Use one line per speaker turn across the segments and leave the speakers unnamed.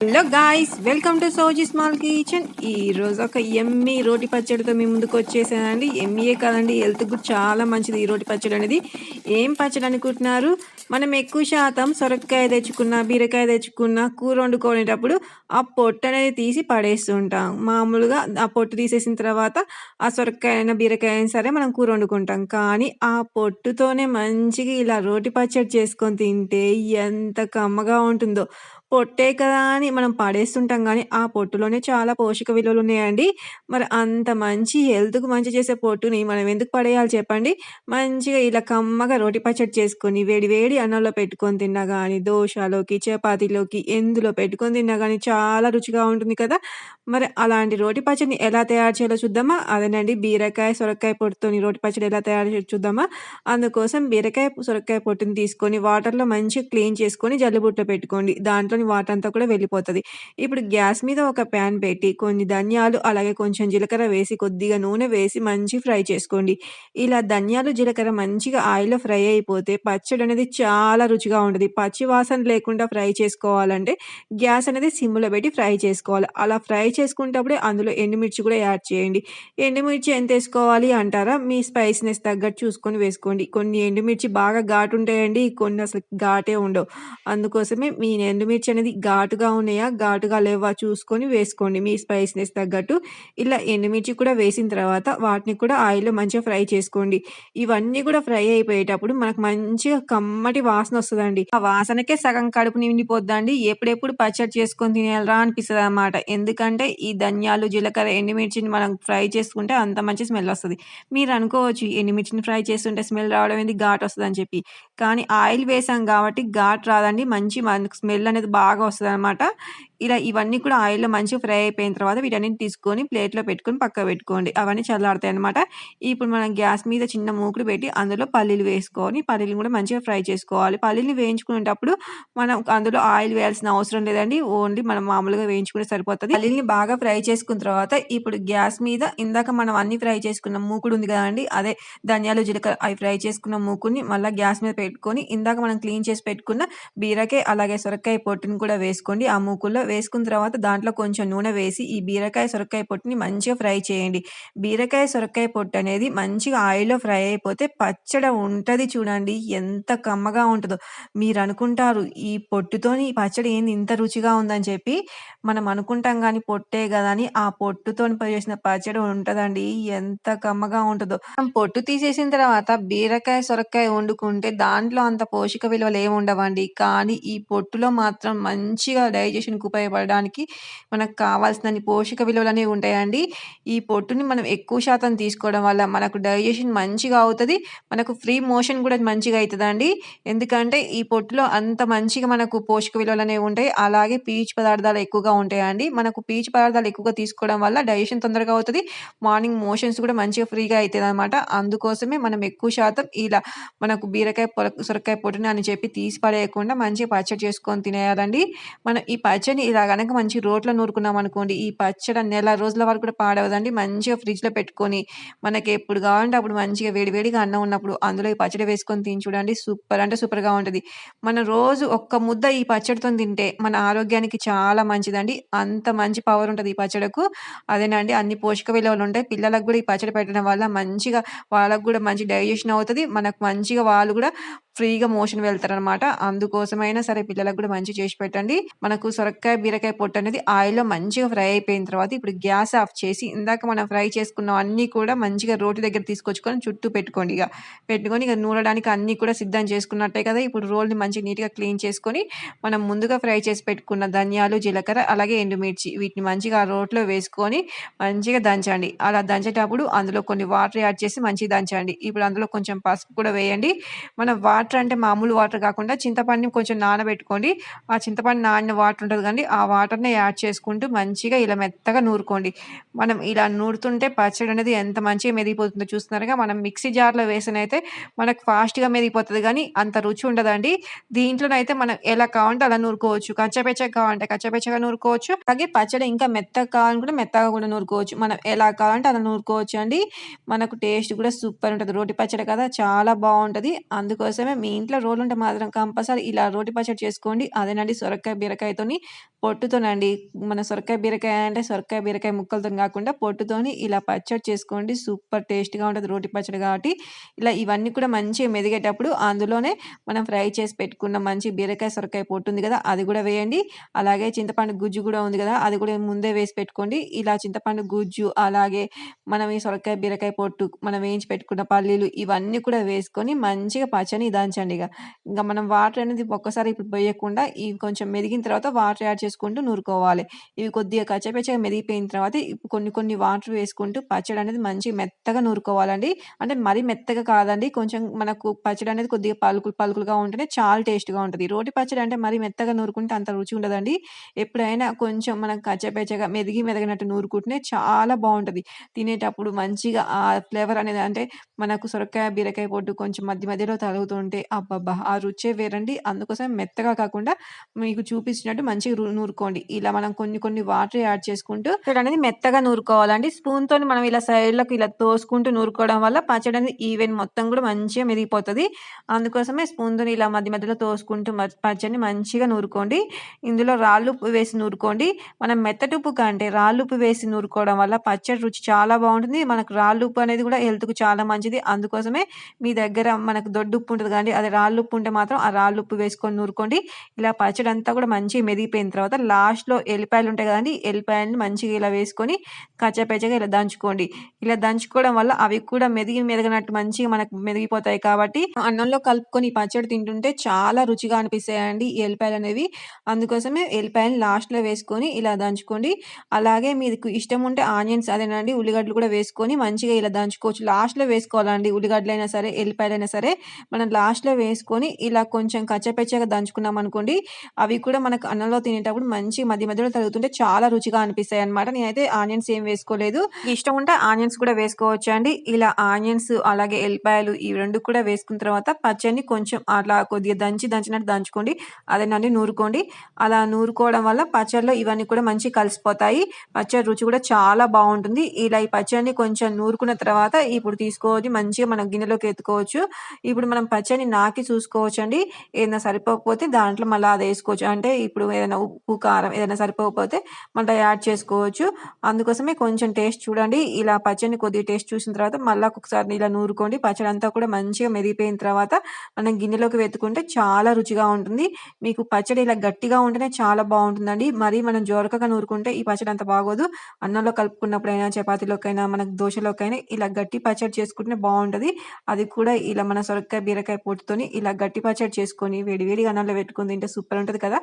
Hello guys welcome to Soji small kitchen. ఈ రోజు ఒక ఎమ్మి రోటి పచ్చడితో మీ ముందుకు వచ్చేసానండి. ఎమ్మియే కాదండి హెల్త్ కూడా చాలా మంచిది ఈ రోటి పచ్చడి అనేది. ఏం పచ్చడి అనుకుంటున్నారు? మనం ఎక్కువ శాతం సొరకాయ తెచ్చుకున్న బీరకాయ తెచ్చుకున్న కూర వండుకునేటప్పుడు ఆ పొట్టు అనేది తీసి పడేస్తుంటాం. మామూలుగా ఆ పొట్టు తీసేసిన తర్వాత ఆ సొరకాయ అయినా బీరకాయ అయినా సరే మనం కూర వండుకుంటాం. కానీ ఆ పొట్టుతోనే మంచిగా ఇలా రోటి పచ్చడి చేసుకొని తింటే ఎంత కమ్మగా ఉంటుందో. పొట్టే కదా అని మనం పడేస్తుంటాం కానీ ఆ పొట్టులోనే చాలా పోషక విలువలు ఉన్నాయండి మరి అంత మంచి హెల్త్‌కు మంచి చేసే పొట్టుని మనం ఎందుకు పడేయాలి చెప్పండి? మంచిగా ఇలా కమ్మగా రోటి పచ్చడి చేసుకొని, వేడి వేడి అన్నంలో పెట్టుకొని తిన్నా కానీ దోశలోకి చపాతీలోకి ఎందులో పెట్టుకొని తిన్నా కానీ చాలా రుచిగా ఉంటుంది కదా! మరి అలాంటి రోటి పచ్చడిని ఎలా తయారు చేయాలో చూద్దామా? అదేనండి బీరకాయ, సొరకాయ పొట్టుతోని రోటి పచ్చడి ఎలా తయారు చేయాలో చూద్దామా? అందుకోసం బీరకాయ, సొరకాయ పొట్టుని తీసుకొని వాటర్‌లో మంచిగా క్లీన్ చేసుకొని జల్లుబుట్లో పెట్టుకోండి. దాంట్లో దాంట్లోని వాటంతా కూడా వెళ్ళిపోతుంది ఇప్పుడు గ్యాస్ మీద ఒక ప్యాన్ పెట్టి కొన్ని ధనియాలు, అలాగే కొంచెం జీలకర్ర వేసి కొద్దిగా నూనె వేసి మంచిగా ఫ్రై చేసుకోండి. ఇలా ధనియాలు, జీలకర్ర మంచిగా ఆయిల్‌లో ఫ్రై అయిపోతే పచ్చడి అనేది చాలా రుచిగా ఉంటుంది పచ్చి వాసన లేకుండా ఫ్రై చేసుకోవాలంటే గ్యాస్ అనేది సిమ్‌లో పెట్టి ఫ్రై చేసుకోవాలి. అలా ఫ్రై చేసుకునేటప్పుడే అందులో ఎండుమిర్చి కూడా యాడ్ చేయండి. ఎండుమిర్చి ఎంత వేసుకోవాలి అంటారా? మీ స్పైసీనెస్ తగ్గట్టు చూసుకొని వేసుకోండి. కొన్ని ఎండుమిర్చి బాగా ఘాటు ఉంటాయండి కొన్ని అసలు ఘాటే ఉండవు. అందుకోసమే మీ ఎండుమిర్చి అనేది ఘాటుగా ఉన్నాయా? ఘాటుగా లేవా? చూసుకొని వేసుకోండి మీ స్పైస్నెస్ తగ్గట్టు. ఇలా ఎండుమిర్చి కూడా వేసిన తర్వాత వాటిని కూడా ఆయిల్‌లో మంచిగా ఫ్రై చేసుకోండి. ఇవన్నీ కూడా ఫ్రై అయిపోయేటప్పుడు మనకు మంచిగా కమ్మటి వాసన వస్తుందండి ఆ వాసనకే సగం కడుపు నిండిపోద్దండి. ఎప్పుడెప్పుడు పచ్చడి చేసుకొని తినేయాలరా అనిపిస్తుంది అనమాట ఎందుకంటే ఈ ధనియాలు, జీలకర్ర, ఎండుమిర్చిని మనం ఫ్రై చేసుకుంటే అంత మంచి స్మెల్ వస్తుంది మీరు అనుకోవచ్చు ఎండుమిర్చిని ఫ్రై చేస్తుంటే స్మెల్ రావడం ఏంది ఘాటొస్తదని చెప్పి. కానీ ఆయిల్ వేసాం కాబట్టి ఘాట్ రాదండి. మంచి మనకు స్మెల్ అనేది బాగా వస్తదనమాట. ఇలా ఇవన్నీ కూడా ఆయిల్‌లో మంచిగా ఫ్రై అయిపోయిన తర్వాత వీటన్నిటిని తీసుకొని ప్లేట్‌లో పెట్టుకొని పక్క పెట్టుకోండి. అవన్నీ చల్లారుతాయనమాట. ఇప్పుడు మనం గ్యాస్ మీద చిన్న మూకుడు పెట్టి అందులో పల్లీలు వేసుకొని పల్లీలు కూడా మంచిగా ఫ్రై చేసుకోవాలి. పల్లీలు వేయించుకునేటప్పుడు మనం అందులో ఆయిల్ వేయాల్సిన అవసరం లేదండి. ఓన్లీ మనం మామూలుగా వేయించుకుంటే సరిపోతుంది పల్లీలని బాగా ఫ్రై చేసుకున్న తర్వాత ఇప్పుడు గ్యాస్ మీద ఇందాక మనం అన్నీ ఫ్రై చేసుకున్న మూకుడు ఉంది కదండీ! అదే ధనియాలు, జీలకర్ర అవి ఫ్రై చేసుకున్న మూకుడిని మళ్ళీ గ్యాస్ మీద పెట్టుకొని ఇందాక మనం క్లీన్ చేసి పెట్టుకున్న బీరకాయ, అలాగే సొరకాయ పొట్టు పొట్టును కూడా వేసుకోండి. ఆ మూకుల్లో వేసుకున్న తర్వాత దాంట్లో కొంచెం నూనె వేసి ఈ బీరకాయ, సొరకాయ పొట్టుని మంచిగా ఫ్రై చేయండి. బీరకాయ, సొరకాయ పొట్టు అనేది మంచిగా ఆయిల్‌లో ఫ్రై అయిపోతే పచ్చడ ఉంటుంది చూడండి. ఎంత కమ్మగా ఉంటుందో మీరు అనుకుంటారు ఈ పొట్టుతోని ఈ పచ్చడి ఏంది ఇంత రుచిగా ఉందని చెప్పి. మనం అనుకుంటాం కానీ పొట్టే కదా అని ఆ పొట్టుతోని చేసిన పచ్చడి ఉంటుందండి ఎంత కమ్మగా ఉంటుందో పొట్టు తీసేసిన తర్వాత బీరకాయ, సొరకాయ వండుకుంటే దాంట్లో అంత పోషక విలువలు ఏమి ఉండవండి. కానీ ఈ పొట్టులో మాత్రం మంచిగా డైజెషన్‌కి ఉపయోగపడడానికి మనకు కావాల్సినన్ని పోషక విలువలు అనేవి ఉంటాయండి. ఈ పొట్టుని మనం ఎక్కువ శాతం తీసుకోవడం వల్ల మనకు డైజెషన్ మంచిగా అవుతుంది మనకు ఫ్రీ మోషన్ కూడా మంచిగా అవుతుందండి ఎందుకంటే ఈ పొట్టులో అంత మంచిగా మనకు పోషక విలువలు అనేవి ఉంటాయి. అలాగే పీచు పదార్థాలు ఎక్కువగా ఉంటాయండి. మనకు పీచు పదార్థాలు ఎక్కువగా తీసుకోవడం వల్ల డైజెషన్ తొందరగా అవుతుంది మార్నింగ్ మోషన్స్ కూడా మంచిగా ఫ్రీగా అయితదనమాట. అందుకోసమే మనం ఎక్కువ శాతం ఇలా మనకు బీరకాయ, పొర సొరకాయ పొట్టుని అని చెప్పి తీసి పడేయకుండా మంచిగా పచ్చడి చేసుకొని తినేయాలి కదండి మనం ఈ పచ్చడిని ఇలా కనుక మంచి రోట్లో నూరుకున్నామనుకోండి ఈ పచ్చడి నెల రోజుల వరకు కూడా పాడవదండి. మంచిగా ఫ్రిడ్జ్‌లో పెట్టుకొని మనకి ఎప్పుడు కావాలంటే అప్పుడు మంచిగా వేడివేడిగా అన్నం ఉన్నప్పుడు అందులో ఈ పచ్చడి వేసుకొని తిని చూడండి. సూపర్ అంటే సూపర్‌గా ఉంటుంది మనం రోజు ఒక్క ముద్ద ఈ పచ్చడితో తింటే మన ఆరోగ్యానికి చాలా మంచిదండి. అంత మంచి పవర్ ఉంటుంది ఈ పచ్చడకు. అదేనండి అన్ని పోషక విలువలు ఉంటాయి. పిల్లలకు కూడా ఈ పచ్చడి పెట్టడం వల్ల మంచిగా వాళ్ళకు కూడా మంచి డైజెషన్ అవుతుంది మనకు మంచిగా వాళ్ళు కూడా ఫ్రీగా మోషన్ వెళ్తారనమాట. అందుకోసమైనా సరే పిల్లలకు కూడా మంచిగా చేసి పెట్టండి. మనకు సొరకాయ, బీరకాయ పొట్టు అనేది ఆయిల్‌లో మంచిగా ఫ్రై అయిపోయిన తర్వాత ఇప్పుడు గ్యాస్ ఆఫ్ చేసి ఇందాక మనం ఫ్రై చేసుకున్న అన్ని కూడా మంచిగా రోటి దగ్గర తీసుకొచ్చుకొని చుట్టూ పెట్టుకోండి ఇక పెట్టుకొని ఇక నూరడానికి అన్నీ కూడా సిద్ధం చేసుకున్నట్టే కదా! ఇప్పుడు రోల్‌ని మంచిగా నీట్‌గా క్లీన్ చేసుకొని మనం ముందుగా ఫ్రై చేసి పెట్టుకున్న ధనియాలు, జీలకర్ర అలాగే ఎండుమిర్చి వీటిని మంచిగా ఆ రోట్లో వేసుకొని మంచిగా దంచండి. అలా దంచేటప్పుడు అందులో కొన్ని వాటర్ యాడ్ చేసి మంచిగా దంచండి. ఇప్పుడు అందులో కొంచెం పసుపు కూడా వేయండి. మనం వాటర్ వాటర్ అంటే మామూలు వాటర్ కాకుండా చింతపండుని కొంచెం నానబెట్టుకోండి. ఆ చింతపండు నానిన వాటర్ ఉంటుంది కానీ ఆ వాటర్‌ని యాడ్ చేసుకుంటూ మంచిగా ఇలా మెత్తగా నూరుకోండి. మనం ఇలా నూరుతుంటే పచ్చడి అనేది ఎంత మంచిగా మెదిగిపోతుందో చూస్తున్నారుగా. మనం మిక్సీ జార్‌లో వేసినైతే మనకు ఫాస్ట్‌గా మెదిగిపోతుంది కానీ అంత రుచి ఉండదండి. దీంట్లోనైతే మనం ఎలా కావాలంటే అలా నూరుకోవచ్చు. కచ్చపెచ్చగా కావాలంటే కచ్చపెచ్చగా నూరుకోవచ్చు. అలాగే పచ్చడి ఇంకా మెత్తగా కావాలనుకుంటే మెత్తగా కూడా నూరుకోవచ్చు. మనం ఎలా కావాలంటే అలా నూరుకోవచ్చు అండి మనకు టేస్ట్ కూడా సూపర్ ఉంటుంది రోటి పచ్చడి కదా! చాలా బాగుంటుంది అందుకోసమే అందుకోసమే మీ ఇంట్లో రోలు ఉంటే మాత్రం కంపల్సరీ ఇలా రోటి పచ్చడి చేసుకోండి. అదేనండి సొరకాయ బీరకాయతోని పొట్టుతోనండి. మన సొరకాయ బీరకాయ అంటే సొరకాయ బీరకాయ ముక్కలతో కాకుండా పొట్టుతోని ఇలా పచ్చడి చేసుకోండి. సూపర్ టేస్ట్గా ఉంటుంది రోటి పచ్చడి కాబట్టి. ఇలా ఇవన్నీ కూడా మంచిగా మెదిగేటప్పుడు అందులోనే మనం ఫ్రై చేసి పెట్టుకున్న మంచి బీరకాయ సొరకాయ పొట్టు ఉంది కదా అది కూడా వేయండి. అలాగే చింతపండు గుజ్జు కూడా ఉంది కదా అది కూడా ముందే వేసి పెట్టుకోండి. ఇలా చింతపండు గుజ్జు అలాగే మనం ఈ సొరకాయ బీరకాయ పొట్టు మనం వేయించి పెట్టుకున్న పల్లీలు ఇవన్నీ కూడా వేసుకొని మంచిగా పచ్చని దంచండి ఇక. ఇంకా మనం వాటర్ అనేది ఒక్కసారి ఇప్పుడు పోయకుండా ఇవి కొంచెం మెదిగిన తర్వాత వాటర్ యాడ్ చేసుకుంటూ నూరుకోవాలి. ఇవి కొద్దిగా కచ్చపచ్చగా మెరిగిపోయిన తర్వాత ఇప్పుడు కొన్ని కొన్ని వాటర్ వేసుకుంటూ పచ్చడి అనేది మంచి మెత్తగా నూరుకోవాలండి. అంటే మరీ మెత్తగా కాదండి. కొంచెం మనకు పచ్చడి అనేది కొద్దిగా పలుకులు పలుకులుగా ఉంటేనే చాలా టేస్ట్గా ఉంటుంది. రోటి పచ్చడి అంటే మరీ మెత్తగా నూరుకుంటే అంత రుచి ఉండదండి. ఎప్పుడైనా కొంచెం మనం కచ్చపచ్చగా మెదిగి మెదగినట్టు నూరుకుంటేనే చాలా బాగుంటుంది. తినేటప్పుడు మంచిగా ఆ ఫ్లేవర్ అనేది అంటే మనకు సొరకాయ బీరకాయ పొట్టు కొంచెం మధ్య మధ్యలో తగులుతుంటే అబ్బబ్బా! ఆ రుచే వేరండి. అందుకోసం మెత్తగా కాకుండా మీకు చూపించినట్టు మంచిగా నూరుకోండి. ఇలా మనం కొన్ని కొన్ని వాటర్ యాడ్ చేసుకుంటూ పచ్చడి అనేది మెత్తగా నూరుకోవాలండి. స్పూన్ తోని మనం ఇలా సైడ్లకు ఇలా తోసుకుంటూ నూరుకోవడం వల్ల పచ్చడి అనేది ఈవెన్ మొత్తం కూడా మంచిగా మెదిగిపోతుంది అందుకోసమే స్పూన్ తోని ఇలా మధ్య మధ్యలో తోసుకుంటూ మ- పచ్చడిని మంచిగా నూరుకోండి. ఇందులో రాళ్ళు ఉప్పు వేసి నూరుకోండి. మనం మెత్తటి ఉప్పు కంటే రాళ్ళు ఉప్పు వేసి నూరుకోవడం వల్ల పచ్చడి రుచి చాలా బాగుంటుంది. మనకు రాళ్ళు ఉప్పు అనేది కూడా హెల్త్కు చాలా మంచిది. అందుకోసమే మీ దగ్గర మనకు దొడ్డు ఉప్పు ఉంటుంది కానీ అది రాళ్ళు ఉప్పు ఉంటే మాత్రం ఆ రాళ్ళు ఉప్పు వేసుకొని నూరుకోండి. ఇలా పచ్చడి అంతా కూడా మంచిగా మెదిగిపోయిన తర్వాత లాస్ట్లో ఎల్లిపాయలు ఉంటాయి కదండి ఎల్లిపాయలని మంచిగా ఇలా వేసుకొని కచ్చపచ్చగా ఇలా దంచుకోండి. ఇలా దంచుకోవడం వల్ల అవి కూడా మెదిగి మెదగనట్టు మంచిగా మనకు మెదిగిపోతాయి కాబట్టి అన్నంలో కలుపుకొని పచ్చడి తింటుంటే చాలా రుచిగా అనిపిస్తాయండి ఈ ఎల్లిపాయలు అనేవి. అందుకోసమే ఎల్లిపాయలు లాస్ట్లో వేసుకొని ఇలా దంచుకోండి. అలాగే మీకు ఇష్టం ఉంటే ఆనియన్స్ అదేనండి ఉల్లిగడ్డలు కూడా వేసుకొని మంచిగా ఇలా దంచుకోవచ్చు. లాస్ట్లో వేసుకోవాలండి ఉల్లిగడ్డలు అయినా సరే ఎల్లిపాయలైనా సరే. మనం లాస్ట్ లాస్ట్లో వేసుకొని ఇలా కొంచెం కచ్చపెచ్చగా దంచుకున్నాం అనుకోండి అవి కూడా మనకు అన్నంలో తినేటప్పుడు మంచి మధ్య మధ్యలో తగులుతుంటే చాలా రుచిగా అనిపిస్తాయి అనమాట నేనైతే ఆనియన్స్ ఏం వేసుకోలేదు. ఇష్టం ఉంటే ఆనియన్స్ కూడా వేసుకోవచ్చు అండి. ఇలా ఆనియన్స్ అలాగే ఎల్లిపాయలు ఈ రెండు కూడా వేసుకున్న తర్వాత పచ్చడిని కొంచెం అట్లా కొద్దిగా దంచి దంచినట్టు దంచుకోండి. అదేనండి నూరుకోండి. అలా నూరుకోవడం వల్ల పచ్చడిలో ఇవన్నీ కూడా మంచి కలిసిపోతాయి. పచ్చడి రుచి కూడా చాలా బాగుంటుంది. ఇలా ఈ పచ్చడిని కొంచెం నూరుకున్న తర్వాత ఇప్పుడు తీసుకోవచ్చు మంచిగా మనం గిన్నెలోకి ఎత్తుకోవచ్చు. ఇప్పుడు మనం పచ్చడి పచ్చడిని నాకి చూసుకోవచ్చండి. ఏదైనా సరిపోకపోతే దాంట్లో మళ్ళీ అది వేసుకోవచ్చు. అంటే ఇప్పుడు ఏదైనా ఉప్పు కారం ఏదైనా సరిపోకపోతే మళ్ళీ యాడ్ చేసుకోవచ్చు. అందుకోసమే కొంచెం టేస్ట్ చూడండి. ఇలా పచ్చడిని కొద్దిగా టేస్ట్ చూసిన తర్వాత మళ్ళీ ఒకసారి ఇలా నూరుకోండి. పచ్చడి అంతా కూడా మంచిగా మెరిగిపోయిన తర్వాత మనం గిన్నెలోకి వెతుకుంటే చాలా రుచిగా ఉంటుంది. మీకు పచ్చడి ఇలా గట్టిగా ఉంటేనే చాలా బాగుంటుందండి. మరి మనం జోరకగా నూరుకుంటే ఈ పచ్చడి అంత బాగోదు. అన్నంలో కలుపుకున్నప్పుడైనా చపాతీలోకైనా మనకు దోశలోకైనా ఇలా గట్టి పచ్చడి చేసుకుంటే బాగుంటుంది. అది కూడా ఇలా మన సొరకాయ బీరకాయ పొట్టుతోని ఇలా గట్టి పచ్చడి చేసుకొని వేడివేడి అన్నంలో పెట్టుకొని తింటే సూపర్ ఉంటుంది కదా.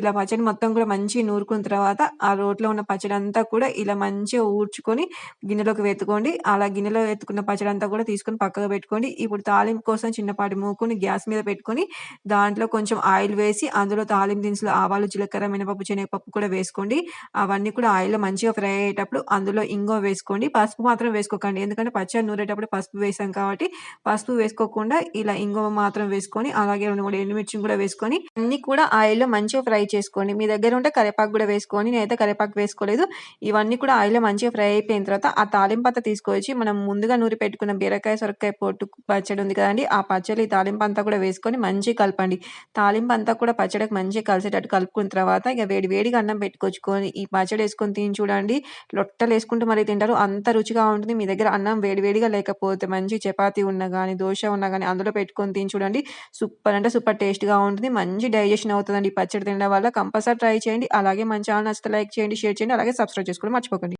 ఇలా పచ్చడి మొత్తం కూడా మంచిగా నూరుకున్న తర్వాత ఆ రోట్లో ఉన్న పచ్చడి అంతా కూడా ఇలా మంచిగా ఊడ్చుకొని గిన్నెలోకి వెతుకోండి. అలా గిన్నెలో వెతుకున్న పచ్చడి అంతా కూడా తీసుకొని పక్కగా పెట్టుకోండి. ఇప్పుడు తాలింపు కోసం చిన్నపాటి మూకుని గ్యాస్ మీద పెట్టుకొని దాంట్లో కొంచెం ఆయిల్ వేసి అందులో తాలింపు దినుసులు ఆవాలు జీలకర్ర మినపప్పు శనగపప్పు కూడా వేసుకోండి. అవన్నీ కూడా ఆయిల్లో మంచిగా ఫ్రై అయ్యేటప్పుడు అందులో ఇంగో వేసుకోండి. పసుపు మాత్రం వేసుకోకండి. ఎందుకంటే పచ్చడి నూరేటప్పుడు పసుపు వేసాం కాబట్టి పసుపు వేసుకోకుండా ఇలా ఇంగో మాత్రం వేసుకొని అలాగే రెండు మూడు ఎండుమిర్చిని కూడా వేసుకొని అన్ని కూడా ఆయిల్లో మంచిగా ఫ్రై చేసుకోండి. మీ దగ్గర ఉంటే కరివేపాకు కూడా వేసుకొని నేనైతే కరివేపాకు వేసుకోలేదు. ఇవన్నీ కూడా ఆయిల్లో మంచిగా ఫ్రై అయిపోయిన తర్వాత ఆ తాలింపంతా తీసుకొచ్చి మనం ముందుగా నూరి పెట్టుకున్న బీరకాయ సొరకాయ పొట్టు పచ్చడి ఉంది కదండి ఆ పచ్చడి తాలింపు అంతా కూడా వేసుకొని మంచిగా కలపండి. తాలింపు అంతా కూడా పచ్చడికి మంచిగా కలిసేటట్టు కలుపుకున్న తర్వాత ఇక వేడి వేడిగా అన్నం పెట్టుకొచ్చుకొని ఈ పచ్చడి వేసుకొని తిని చూడండి. లొట్టలు వేసుకుంటూ మరి తింటారు అంత రుచిగా ఉంటుంది. మీ దగ్గర అన్నం వేడి వేడిగా లేకపోతే మంచి చపాతీ ఉన్నా కానీ దోశ ఉన్నా కానీ అందులో పెట్టుకొని తిని చూడండి. సూపర్ అంటే సూపర్ టేస్ట్గా ఉంటుంది. మంచి డైజెషన్ అవుతుందండి ఈ పచ్చడి తినడం వల్ల. కంపల్సరీ ట్రై చేయండి. అలాగే మన ఛానల్ నచ్చితే లైక్ చేయండి షేర్ చేయండి. అలాగే సబ్స్క్రైబ్ చేసుకోవడం మర్చిపోకండి.